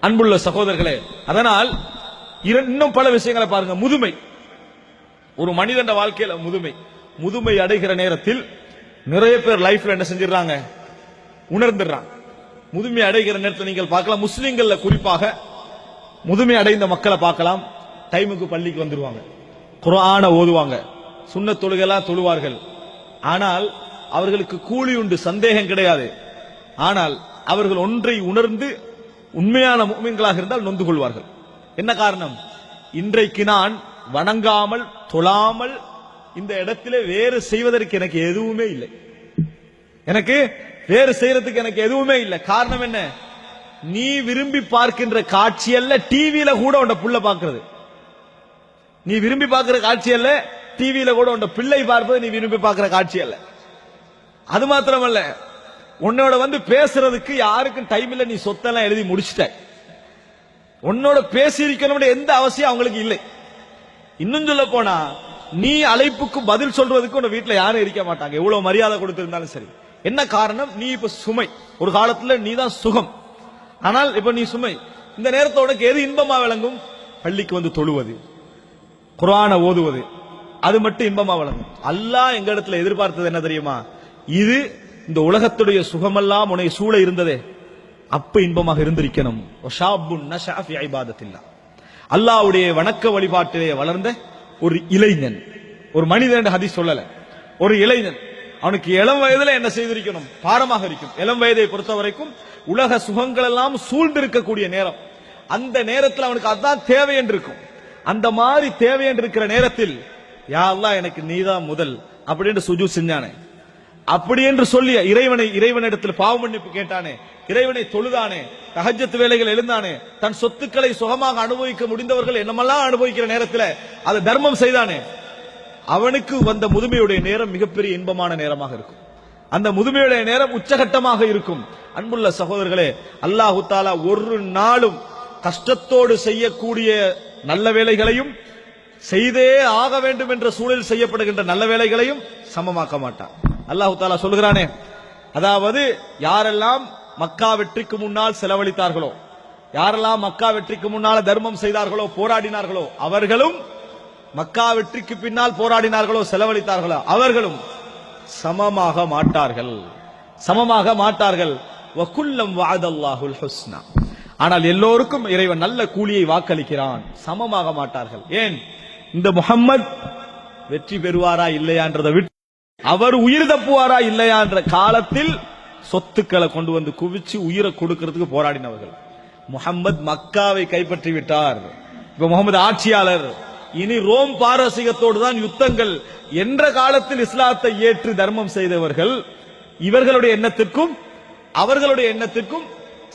அன்புள்ள சகோதரர்களே அதனால் இன்னும் பல விஷயங்களை பாருங்க. முதுமை. ஒரு மனிதன் வாழ்க்கையில முதுமை. முதுமை அடைகிற நேரத்தில் நிறைய பேர் லைஃப்ல என்ன செஞ்சிடறாங்க? உணர்ந்துடுறாங்க. முதுமை அடைகிற நேரத்தில் நீங்கள் பார்க்கலாம். முஸ்லிம்கள்ல குறிப்பாக முதுமை அடைந்த மக்களை பார்க்கலாம். டைமுக்கு பள்ளிக்கு வந்துடுவாங்க குரானை ஓதுவாங்க. சுண்ண தொழுகெல்லாம் தொழுவார்கள். ஆனால் அவர்களுக்கு கூலி உண்டு சந்தேகம் கிடையாது. ஆனால் அவர்கள் ஒன்றை உணர்ந்து உண்மையான முஃமின்களாக இருந்தால் நொந்து கொள்வார்கள். என்ன காரணம்? இன்றைக்கு நான் வணங்காமல் தொழாமல் இந்த இடத்திலே வேறு செய்வதற்கு எனக்கு எதுவுமே இல்லை. எனக்கு வேறு செய்யறதுக்கு எனக்கு எதுவுமே இல்லை. காரணம் என்ன? நீ விரும்பி பார்க்கின்ற காட்சி அல்ல டிவியில கூட உன்ட புள்ள பார்க்கிறது. நீ விரும்பி பார்க்கிற காட்சி அல்ல டிவியில கூட உன்ட பிள்ளை பார்ப்பது நீ விரும்பி பார்க்கிற காட்சி அல்ல அது மாத்திரமல்ல. உன்னோட வந்து பேசுறதுக்கு யாருக்கும் டைம் இல்ல நீ சொத்தெல்லாம் எழுதி முடிச்சிட்ட. உன்னோட பேசி இருக்கணும் எந்த அவசியம் அவங்களுக்கு இல்லை. இன்னும் சொல்ல போனா நீ அழைப்புக்கு பதில் சொல்றதுக்கு உன் வீட்டுல யாரும் இருக்க மாட்டாங்க. எவ்வளவு மரியாதை கொடுத்திருந்தாலும் சரி. என்ன காரணம்? நீ இப்ப சுமை. ஒரு காலத்துல நீ தான் சுகம். ஆனால் இப்ப நீ சுமை. இந்த நேரத்தோட உனக்கு எது இன்பமா விளங்கும்? பள்ளிக்கு வந்து தொழுவது. குரான ஓதுவது. அது மட்டும் இன்பமா விளங்கும். அல்லாஹ் எங்க இடத்துல எதிர்பார்த்தது என்ன தெரியுமா? இது இந்த உலகத்துடைய சுகமெல்லாம் உன்னை சூழ இருந்ததே. அப்ப இன்பமாக இருந்திருக்கணும். அல்லாவுடைய அல்லாஹ்வுடைய வணக்க வழிபாட்டிலே வளர்ந்த ஒரு இளைஞன். ஒரு மனிதன் ஹதி சொல்லல. ஒரு இளைஞன். அவனுக்கு இளம் வயதுல என்ன செய்திருக்கணும்? பாரமாக இருக்கும். இளம் வயதை பொறுத்த வரைக்கும் உலக சுகங்கள் எல்லாம் சூழ்ந்திருக்கக்கூடிய நேரம். அந்த நேரத்தில் அவனுக்கு அதுதான் தேவை என்று இருக்கும் அந்த மாதிரி தேவை என்று இருக்கிற நேரத்தில் யா எனக்கு நீதான் முதல் அப்படின்னு சுஜு செஞ்சானே அப்படி என்று சொல்லி இறைவனை இறைவனிடத்தில் பாவ மன்னிப்பு கேட்டானே இறைவனை தொழுதானே தகஜத்து வேலைகள் எழுந்தானே தன் சொத்துக்களை சுகமாக அனுபவிக்க முடிந்தவர்கள் என்னமெல்லாம் அனுபவிக்கிற நேரத்தில் அதை தர்மம் செய்தானே அவனுக்கு வந்த முதுமையுடைய நேரம் மிகப்பெரிய இன்பமான நேரமாக இருக்கும். அந்த முதுமையுடைய நேரம் உச்சகட்டமாக இருக்கும். அன்புள்ள சகோதரர்களே அல்லாஹு தாலா ஒரு நாளும் கஷ்டத்தோடு செய்யக்கூடிய நல்ல வேலைகளையும் செய்தே ஆக வேண்டும் என்ற சூழலில் செய்யப்படுகின்ற நல்ல வேலைகளையும் சமமாக்க மாட்டான். அல்லாஹு தாலா சொல்கிறானே அதாவது யாரெல்லாம் மக்கா வெற்றிக்கு முன்னால் செலவழித்தார்களோ யாரெல்லாம் மக்கா வெற்றிக்கு முன்னால் தர்மம் செய்தார்களோ போராடினார்களோ அவர்களும் மக்கா வெற்றிக்கு பின்னால் போராடினார்களோ செலவழித்தார்களோ அவர்களும் சமமாக மாட்டார்கள். சமமாக மாட்டார்கள். வகுல்லம் வாதல்லாஹுல் ஹுஸ்னா. ஆனால் எல்லோருக்கும் இறைவன் நல்ல கூலியை வாக்களிக்கிறான். சமமாக மாட்டார்கள். ஏன்? இந்த முகம்மது வெற்றி பெறுவாரா இல்லையான்றதை விட்டு அவர் உயிர் தப்புவாரா இல்லையான்ற காலத்தில் சொத்துக்களை கொண்டு வந்து குவிச்சு உயிரை கொடுக்கிறதுக்கு போராடினவர்கள். முகமது மக்காவை கைப்பற்றி விட்டார். இப்ப முகமது ஆட்சியாளர். இனி ரோம் பாரசீகத்தோடு தான் யுத்தங்கள். என்ற காலத்தில் இஸ்லாத்தை ஏற்று தர்மம் செய்தவர்கள் இவர்களுடைய எண்ணத்திற்கும் அவர்களுடைய எண்ணத்திற்கும்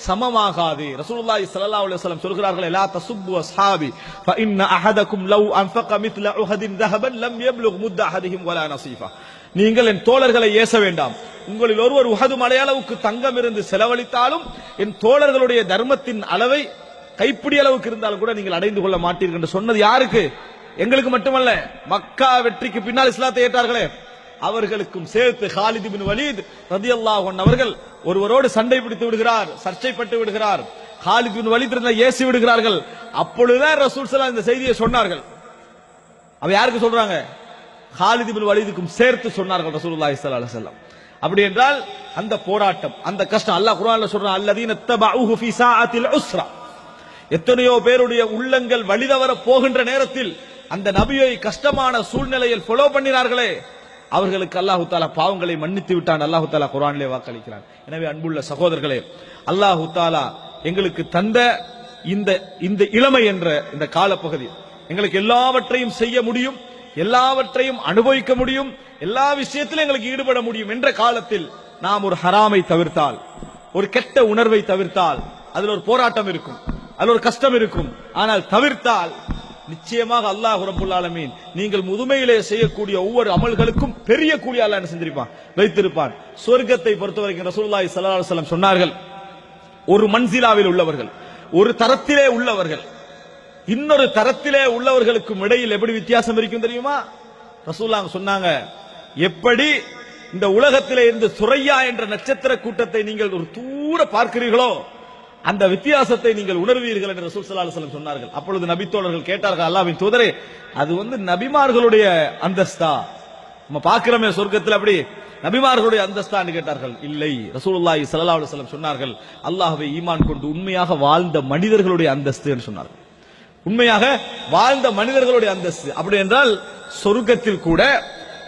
சமமாகாது. ரசூலுல்லாஹி ஸல்லல்லாஹு அலைஹி வஸல்லம் சொல்கிறார்கள் லா தசுப்பு அஸ்ஹாபி ஃபஇன்ன அஹதகும் லவ் அன்ஃபக மித்ல உஹதின் தஹபன் லம் யப்லுக் முத்த அஹதிஹிம் வலா நஸீஃபா நீங்கள் என் தோழர்களை ஏச வேண்டாம். உங்களில் ஒருவர் உகது மலையளவுக்கு தங்கம் இருந்து செலவழித்தாலும் என் தோழர்களுடைய தர்மத்தின் அளவை கைப்பிடி அளவுக்கு இருந்தாலும் கூட நீங்கள் அடைந்து கொள்ள மாட்டீர்கள் என்று சொன்னது யாருக்கு? எங்களுக்கு மட்டுமல்ல மக்கா வெற்றிக்கு பின்னால் இஸ்லாத்தை ஏற்றார்களே. அவர்களுக்கும் சேர்த்து ஹாலிது பின் வலீத் ரதி அவர்கள் ஒருவரோடு சண்டை பிடித்து விடுகிறார் சர்ச்சைப்பட்டு விடுகிறார். ஹாலித் பின் வலீத் இருந்தா ஏசி விடுகிறார்கள். அப்பொழுதுதான் ரசூல் இந்த செய்தியை சொன்னார்கள். அவ யாருக்கு சொல்றாங்க? ஹாலிதிபின் வலிதுக்கும் சேர்த்து சொன்னார்கள் ரசூலுல்லாஹி ஸல்லல்லாஹு அலைஹி வஸல்லம். அப்படி என்றால் அந்த போராட்டம் அந்த கஷ்டம் அல்லாஹ் குர்ஆன்ல சொல்றான் அல்லதீன தபஉஹு ஃபீ சாஅத்தில் உஸ்ரா. எத்தனையோ பேருடைய உள்ளங்கள் வழிதவர போகின்ற நேரத்தில் அந்த நபியை கஷ்டமான சூழ்நிலையில் ஃபாலோ பண்ணினார்களே. அவர்களுக்கு அல்லாஹு தாலா பாவங்களை மன்னித்து விட்டான். அல்லாஹு தாலா குரானிலே வாக்களிக்கிறான். எனவே அன்புள்ள சகோதரர்களே அல்லாஹு தாலா எங்களுக்கு தந்த இந்த இந்த இளமை என்ற இந்த காலப்பகுதி எங்களுக்கு எல்லாவற்றையும் செய்ய முடியும். எல்லாவற்றையும் அனுபவிக்க முடியும் எல்லா விஷயத்திலும் எங்களுக்கு ஈடுபட முடியும் என்ற காலத்தில் நாம் ஒரு ஹராமை தவிர்த்தால் ஒரு கெட்ட உணர்வை தவிர்த்தால் அதில் ஒரு போராட்டம் இருக்கும் அதில் ஒரு கஷ்டம் இருக்கும். ஆனால் தவிர்த்தால் நிச்சயமாக அல்லாஹ் ரபுல்லாலமீன் நீங்கள் முதுமையிலே செய்யக்கூடிய ஒவ்வொரு அமல்களுக்கும் பெரிய கூலி என்ன செஞ்சிருப்பான்? வைத்திருப்பான். சொர்க்கத்தை பொறுத்தவரைக்கும் ரசூலுல்லாஹி ஸல்லல்லாஹு அலைஹி சொன்னார்கள் ஒரு மன்சிலாவில் உள்ளவர்கள் ஒரு தரத்திலே உள்ளவர்கள் இன்னொரு தரத்திலே உள்ளவர்களுக்கும் இடையில் எப்படி வித்தியாசம் இருக்கும் தெரியுமா? ரசூல்லாங்க சொன்னாங்க எப்படி இந்த உலகத்திலே இருந்து சுரையா என்ற நட்சத்திர கூட்டத்தை நீங்கள் ஒரு தூர பார்க்கிறீர்களோ அந்த வித்தியாசத்தை நீங்கள் உணர்வீர்கள் என்று ரசூல் சல்லா அலைஹி சொன்னார்கள். அப்பொழுது நபித்தோழர்கள் கேட்டார்கள் அல்லாவின் தூதரே அது வந்து நபிமார்களுடைய அந்தஸ்தா. நம்ம பார்க்கிறோமே சொர்க்கத்தில் அப்படி நபிமார்களுடைய அந்தஸ்தான்னு கேட்டார்கள். இல்லை. ரசூலுல்லாஹி சல்லா செல்லம் சொன்னார்கள் அல்லாஹ்வை ஈமான் கொண்டு உண்மையாக வாழ்ந்த மனிதர்களுடைய அந்தஸ்து என்று சொன்னார்கள். உண்மையாக வாழ்ந்த மனிதர்களுடைய அந்தஸ்து. அப்படி என்றால் சொர்க்கத்தில் கூட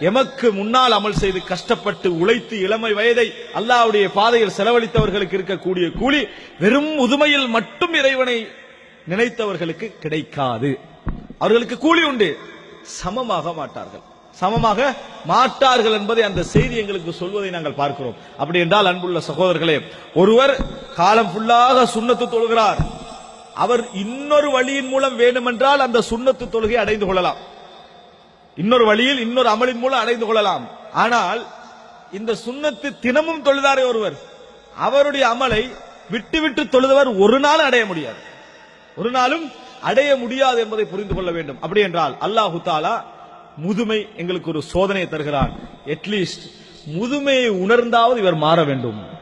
எமக்கு முன்னால் அமல் செய்து கஷ்டப்பட்டு உழைத்து இளமை வயதை அல்லாவுடைய பாதையில் செலவழித்தவர்களுக்கு இருக்கக்கூடிய கூலி வெறும் முதுமையில் மட்டும் இறைவனை நினைத்தவர்களுக்கு கிடைக்காது. அவர்களுக்கு கூலி உண்டு. சமமாக மாட்டார்கள். சமமாக மாட்டார்கள் என்பதை அந்த செய்தி எங்களுக்கு சொல்வதை நாங்கள் பார்க்கிறோம். அப்படி என்றால் அன்புள்ள சகோதரர்களே ஒருவர் காலம் ஃபுல்லாக சுண்ணத்து தொழுகிறார். அவர் இன்னொரு வழியின் மூலம் வேண்டுமென்றால் அந்த சுண்ணத்து தொழுகை அடைந்து கொள்ளலாம். இன்னொரு வழியில் இன்னொரு அமலின் மூலம் அடைந்து கொள்ளலாம். ஆனால் இந்த சுண்ணத்து தினமும் தொழுதாரே ஒருவர். அவருடைய அமலை விட்டு விட்டு தொழுதவர் ஒரு நாள் அடைய முடியாது. ஒரு நாளும் அடைய முடியாது என்பதை புரிந்து கொள்ள வேண்டும். அப்படி என்றால் அல்லாஹு தாலா முதுமை எங்களுக்கு ஒரு சோதனையை தருகிறான். அட்லீஸ்ட் முதுமையை உணர்ந்தாவது இவர் மாற வேண்டும்.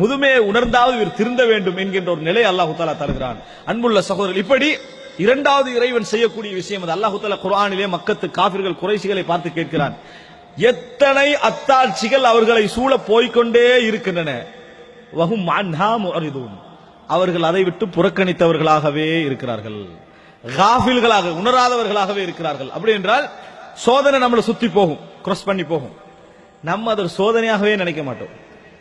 முதுமையை உணர்ந்தாவது இவர் திருந்த வேண்டும் என்கின்ற ஒரு நிலை அல்லாஹு தாலா தருகிறான். அன்புள்ள சகோதரர் இப்படி இரண்டாவது இறைவன் செய்யக்கூடிய விஷயம் அது அல்லாஹு தாலா குரானிலே மக்கத்து காபிர்கள் குறைசிகளை பார்த்து கேட்கிறான். எத்தனை அத்தாட்சிகள் அவர்களை சூழ போய்க்கொண்டே இருக்கின்றன. வஹும் அவர்கள் அதை விட்டு புறக்கணித்தவர்களாகவே இருக்கிறார்கள். காஃபில்களாக உணராதவர்களாகவே இருக்கிறார்கள். அப்படி என்றால் சோதனை நம்மளை சுத்தி போகும் கிராஸ் பண்ணி போகும். நம்ம அதை சோதனையாகவே நினைக்க மாட்டோம்.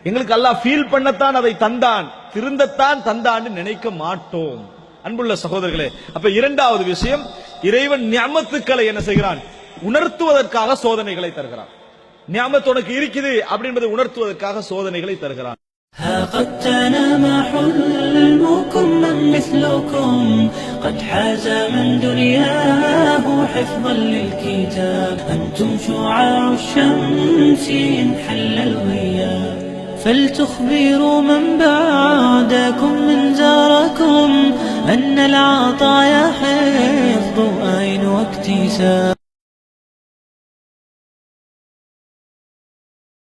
எங்களுக்கு அல்லாஹ் ஃபீல் பண்ணத்தான் அதை தந்தான் திருந்தத்தான் தந்தான்னு நினைக்க மாட்டோம் அன்புள்ள சகோதரர்களே அப்ப இரண்டாவது விஷயம் இறைவன் ஞாமத்துக்களை என்ன செய்கிறான் உணர்த்துவதற்காக சோதனைகளை தருகிறான் ஞாமத் உனக்கு இருக்குது அப்படின்றதை உணர்த்துவதற்காக சோதனைகளை தருகிறான் ها قد تنام حلمكم من مثلكم قد حاز من دنياه حفظا للكتاب أنتم شعاع الشمس إن حل الغياب فلتخبروا من بعدكم من زاركم أن العطايا حفظ أين واكتساب.